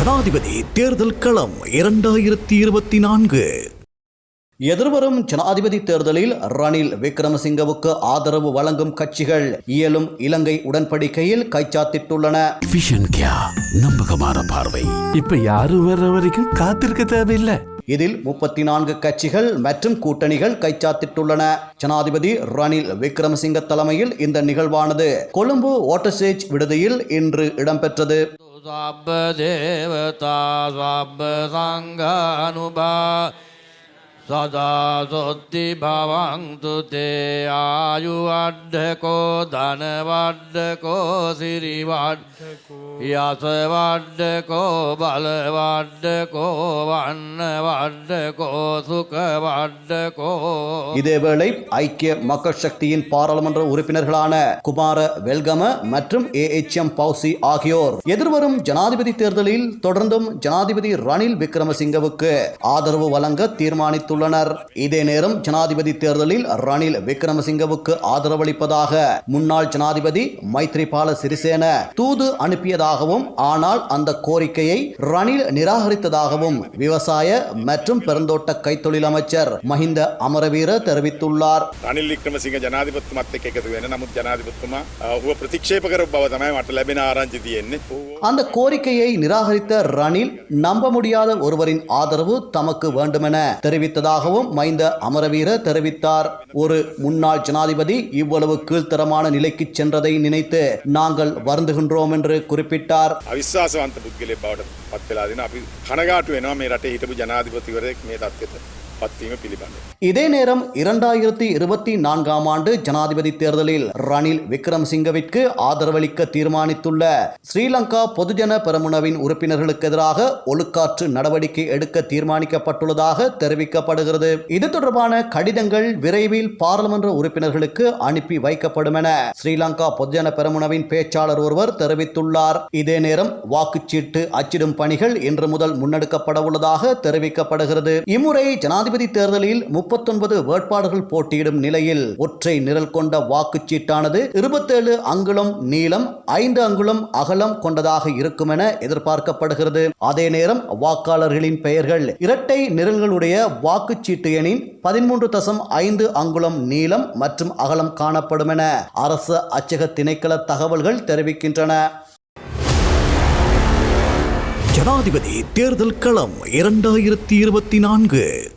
ஜனாதிபதி தேர்தல் களம் இரண்டாயிரத்தி இருபத்தி நான்கு. எதிர்வரும் ஜனாதிபதி தேர்தலில் ரணில் விக்ரமசிங்கவுக்கு ஆதரவு வழங்கும் கட்சிகள் இயலும் இலங்கை உடன்படிக்கையில் கைச்சாத்திட்டுள்ளன. நம்பகமான பார்வை. இப்ப யாரும் வர்ற வரைக்கும் காத்திருக்க தேவையில்லை. இதில் முப்பத்தி நான்கு கட்சிகள் மற்றும் கூட்டணிகள் கைச்சாத்திட்டுள்ளன. ஜனாதிபதி ரணில் விக்ரமசிங்க தலைமையில் இந்த நிகழ்வானது. கொழும்பு ஓட்டர்சேஜ் விடுதியில் இன்று இடம்பெற்றது. සබ්බ දේවතා සබ්බ සංඝානුභා सदा सुद्धिभवन्तु ते आयुवाढ्यको धनवाढ्यको श्रीवाढ्यको यशवाढ्यको बलवाढ्यको வண்ணவாடகோ சுகவாடகோ இதேவேளை ஐக்கிய மக்கள் சக்தியின் பாராளுமன்ற உறுப்பினர்களான குமார வெல்கம மற்றும் ஏ எச் எம் பௌசி ஆகியோர் எதிர்வரும் ஜனாதிபதி தேர்தலில் தொடர்ந்தும் ஜனாதிபதி ரணில் விக்ரமசிங்கவுக்கு ஆதரவு வழங்க தீர்மானித்துள்ள அறிவித்துள்ளனர் இதே நேரம் ஜனாதிபதி தேர்தலில் ரணில் விக்ரமசிங்கவுக்கு ஆதரவளிப்பதாக முன்னாள் ஜனாதிபதி மைத்ரிபால சிறிசேன தூது அனுப்பியதாகவும் ஆனால் அந்த கோரிக்கையை ரணில் நிராகரித்ததாகவும் விவசாய மற்றும் பெருந்தோட்ட கைத்தொழில் அமைச்சர் மஹிந்த அமரவீர தெரிவித்துள்ளார். ரணில் விக்ரமசிங்க ஜனாதிபதி ಮತ್ತೆ அந்த கோரிக்கையை நிராகரித்த ரணில் நம்ப முடியாத ஒருவரின் ஆதரவு தமக்கு வேண்டுமென தெரிவித்ததாக தெரிவித்ததாகவும் மைந்த அமரவீர தெரிவித்தார் ஒரு முன்னாள் ஜனாதிபதி இவ்வளவு கீழ்த்தரமான நிலைக்கு சென்றதை நினைத்து நாங்கள் வருந்துகின்றோம் என்று குறிப்பிட்டார் අවිශ්වාසවන්ත පුද්ගලයෙක් බවට පත් වෙලා දෙන අපි කනගාටු වෙනවා මේ රටේ හිටපු ජනාධිපතිවරයෙක් මේ තත්ත්වයට පත්වීම පිළිබඳව. இதே நேரம் இரண்டாயிரத்தி இருபத்தி நான்காம் ஆண்டு ஜனாதிபதி தேர்தலில் ரணில் விக்ரம்சிங்கவிற்கு ஆதரவளிக்க தீர்மானித்துள்ள ஸ்ரீலங்கா பொதுஜன பெரமுனவின் உறுப்பினர்களுக்கு எதிராக ஒழுக்காற்று நடவடிக்கை எடுக்க தீர்மானிக்கப்பட்டுள்ளதாக தெரிவிக்கப்படுகிறது இது தொடர்பான கடிதங்கள் விரைவில் பாராளுமன்ற உறுப்பினர்களுக்கு அனுப்பி வைக்கப்படும் என ஸ்ரீலங்கா பொதுஜன பெரமுனவின் பேச்சாளர் ஒருவர் தெரிவித்துள்ளார் இதே நேரம் வாக்குச்சீட்டு அச்சிடும் பணிகள் இன்று முதல் முன்னெடுக்கப்பட உள்ளதாக தெரிவிக்கப்படுகிறது இம்முறை ஜனாதிபதி தேர்தலில் முப்பத்தொன்பது வேட்பாளர்கள் போட்டியிடும் நிலையில் ஒற்றை நிரல் கொண்ட வாக்குச்சீட்டானது இருபத்தேழு அங்குலம் நீளம் ஐந்து அங்குலம் அகலம் கொண்டதாக இருக்கும் என எதிர்பார்க்கப்படுகிறது. அதே நேரம் வாக்காளர்களின் பெயர்கள் இரட்டை நிரல்களுடைய வாக்குச்சீட்டு எண்ணின் பதிமூன்று தசம் ஐந்து அங்குலம் நீளம் மற்றும் அகலம் காணப்படும் என அரசு அச்சக திணைக்கள தகவல்கள் தெரிவிக்கின்றன. ஜனாதிபதி தேர்தல் களம் இரண்டாயிரத்தி இருபத்தி நான்கு.